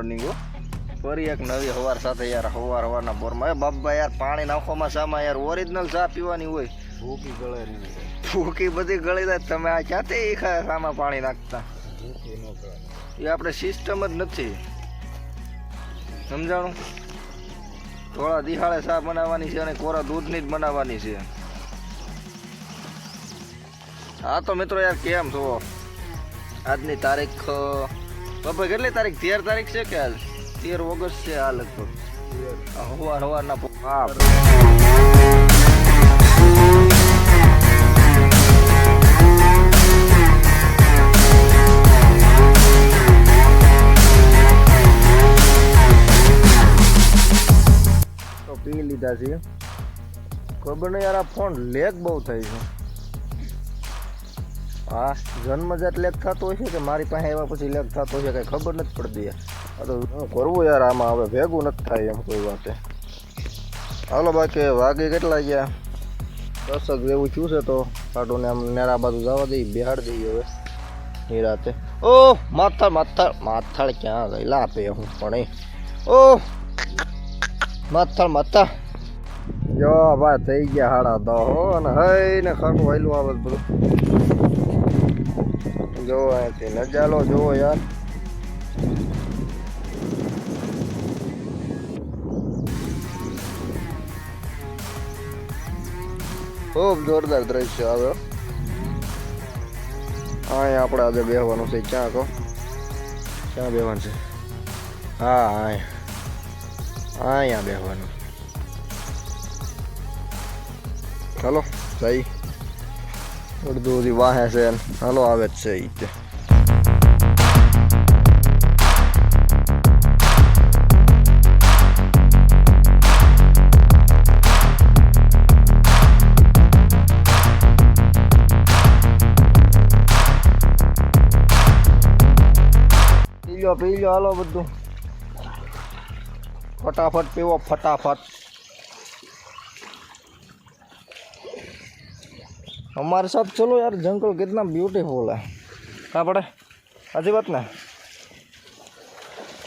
Morning ફરી એક નવી હવાર સાથે યાર હવાર હવારના બોરમાં. એ બાબા યાર પાણી નાખવામાં સામા યાર ઓરિજિનલ ચા પીવાની હોય. ભૂકી ગળે નહીં ફૂકી બધી ગળી જાય તમે આ ક્યાંથી ખા- સામા પાણી નાખતા? ભૂકી એ આપણે સિસ્ટમ જ નથી. સમજાણું? થોડા દિહાળે ચા બનાવવાની છે અને કોરા દૂધની જ બનાવવાની છે. હા તો મિત્રો યાર કેમ છો? આજની તારીખ બાપા, કેટલી તારીખ? તેર તારીખ છે કે હાલ? તેર ઓગસ્ટ છે હાલ લગભગ. હવાર હવારના હા તો પી લીધા છે. ખબર નહીં યાર, આ ફોન લેગ બહુ થાય છે. હા, જન્મજાત લેખ થતો હોય છે કે મારી પાસે એવા પછી લેખ થતો હોય છે કઈ ખબર નથી પડતી આ શું કરવું યાર, આમાં હવે ભેગું નથી થાય એમ કોઈ વાતે. હાલો બાકી વાગે કેટલા ગયા? દસક જેવું છે તો. કાઢું ને આમ નેરા બાજુ જવા દઈ બિહાડ દઈએ હવે. નિરાતે ઓ, માથાળ માથાળ માથાળ ક્યાં ગયેલા આપે હું પણ ઓ, માથાળ, માથા. જો ભાઈ થઈ ગયા હાડા દો હો, અને હઈ ને ખાટું વાયલું આવે બધું. જો અહીંથી નજાલો જોવો યાર. ખૂબ જોરદાર દ્રશ્ય આવ્યો અહીંયા આપણે આજે બેહવાનું છે. ક્યાં કહો ક્યાં બેહવાનું છે? હા, અહીંયા. અહીંયા બેહવાનું. ચાલો જઈ અડધું બધી વાહે છે હાલો આવે જ છે ઈ તે પી લો હાલો બધું ફટાફટ પીવો ફટાફટ हमारे साथ चलो यार जंगल कितना ब्यूटीफुल है कहाँ पड़े अच्छी बात ને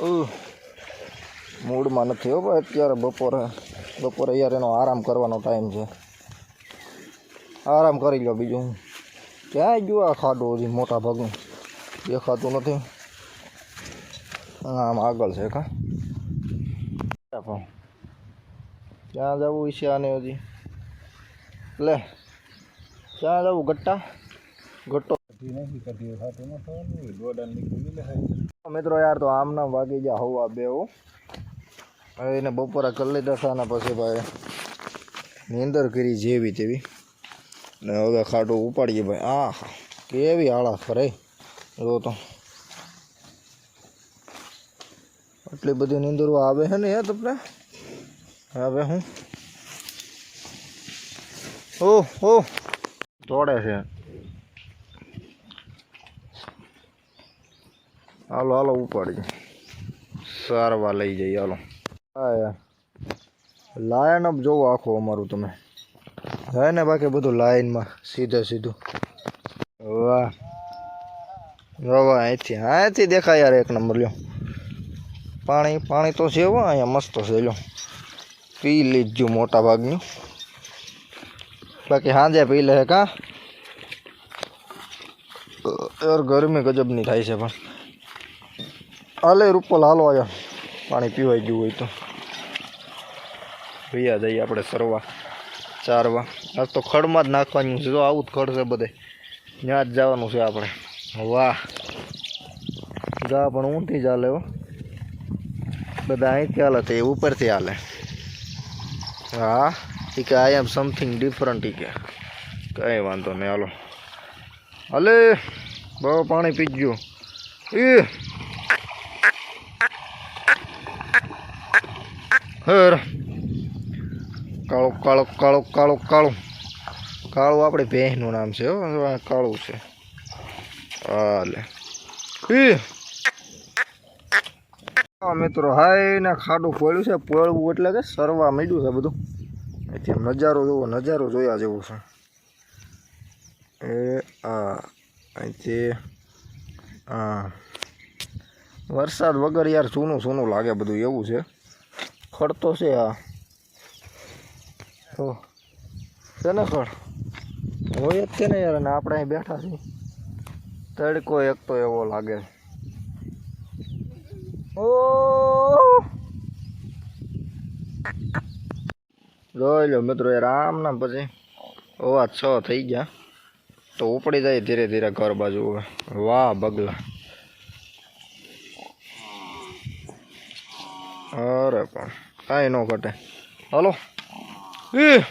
ઓહ મૂડમાં નથી હો ભાઈ અત્યારે બપોરે બપોરે યાર એનો આરામ કરવાનો ટાઈમ છે આરામ કરી લો બીજું હું ક્યાંય ગયું આ ખાડું હજી મોટા ભાગનું દેખાતું નથી આમ આગળ છે કા ક્યાં જવું છે આને હજી લે ક્યાં જવું ગટ્ટા ગટ્ટો મિત્રો યાર, તો આમ નામ વાગી ગયા હવા બે હો. હવે એને બપોરે કરી લીધા પછી ભાઈ નીંદર કરી જેવી તેવી. ને હવે ખાટું ઉપાડીએ ભાઈ. આ કેવી આળા ફરે જો તો. આટલી બધી નીંદરો આવે છે ને યાર તમને? હવે હું. ઓ ઓ દોડે છે. હાલો હાલો, ઉપાડી. સારવા લઈ જઈએ, હાલો. લાયન અપ જોવો આખો અમારું તમે. હે ને બાકી બધું લાઈનમાં સીધે સીધું. વાહ. વાહ, અહીંથી અહીંથી દેખાય યાર એક નંબર, લ્યો. પાણી પાણી તો છે અહીંયા મસ્ત છે, લ્યો. પી લીધું મોટા ભાગનું. બાકી સાંજે પી લે કા? યાર ગરમી ગજબની થાય છે પણ. હાલે રૂપલ હાલો આવ્યો પાણી પીવાઈ ગયું હોય તો. ભૈયા જઈએ આપણે સરવા, ચારવા. આજ તો ખડમાં જ નાખવાનું છે. તો આવું જ ખડ છે બધે. ત્યાં જ જવાનું છે આપણે. વાહ. જા પણ જ હાલે હો. બધા અહીંથી હાલે તે ઉપરથી હાલે. હા. એ કે આઈ એમ સમથિંગ ડિફરન્ટ ઈ કે. કંઈ વાંધો નહીં, હાલો. અલે બહુ પાણી પી એ હર. કાળો કાળો કાળો કાળો કાળો. કાળું આપણે ભેંસનું નામ છે, હો. કાળું છે. હાલે. હા, મિત્રો હાય ને ખાડું પોળ્યું છે પોળવું એટલે કે સરવા માંડ્યું છે બધું. આમ નજારો જોવો, નજારો જોયા જેવું છે. એ, આ અહીંથી હા વરસાદ વગર યાર સૂનું સૂનું લાગે બધું એવું છે. ખડ તો છે આ. તો ને ખડ? હોય જ છે ને યાર અને આપણે અહીં બેઠા છીએ. તડકો એક તો એવો લાગે. ઓ! જોઈ લો મિત્રો યાર આમ ના પછી ઓવા છ થઈ ગયા. તો ઉપડી જાય ધીરે ધીરે ઘર બાજુ. વાહ, બગલા. અરે પણ, કાંઈ ન ઘટે. હાલો. એ!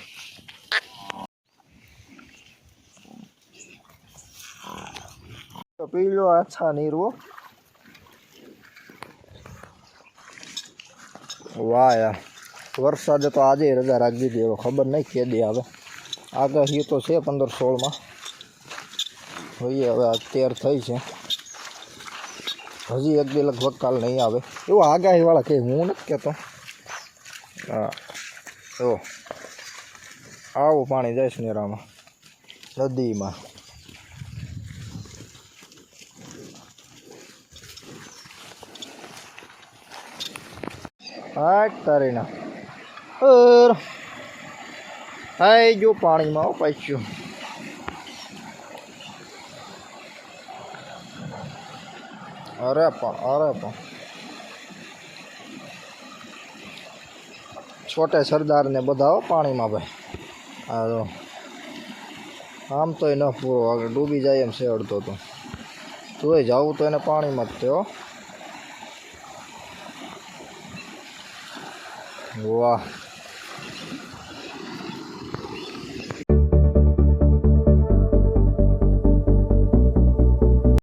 પીલો આછા નીરવો. વાહ યાર. વરસાદે તો આજે રજા રાખી દીધી, હવે ખબર નહીં કેદી આવે. આગાહી તો છે પંદર સોળમાં. જોઈએ હવે આ તેર થઈ છે. હજી એક દી લગભગ કાલ નહીં આવે. એવું આગાહીવાળા કહે હું નથી કહેતો હા તો આવું પાણી જાય છે નેરામાં નદીમાં. હાટ તારીના. અર હાઈ જો પાણીમાં પાછું અરે પણ અરે પણ. છોટે સરદાર ને બધા પાણીમાં ભાઈ. આમ તો ન પૂરો આગળ ડૂબી જાય એમ છે અડધો તો. તોય જવું તો એને પાણીમાં જ થયો વાહ.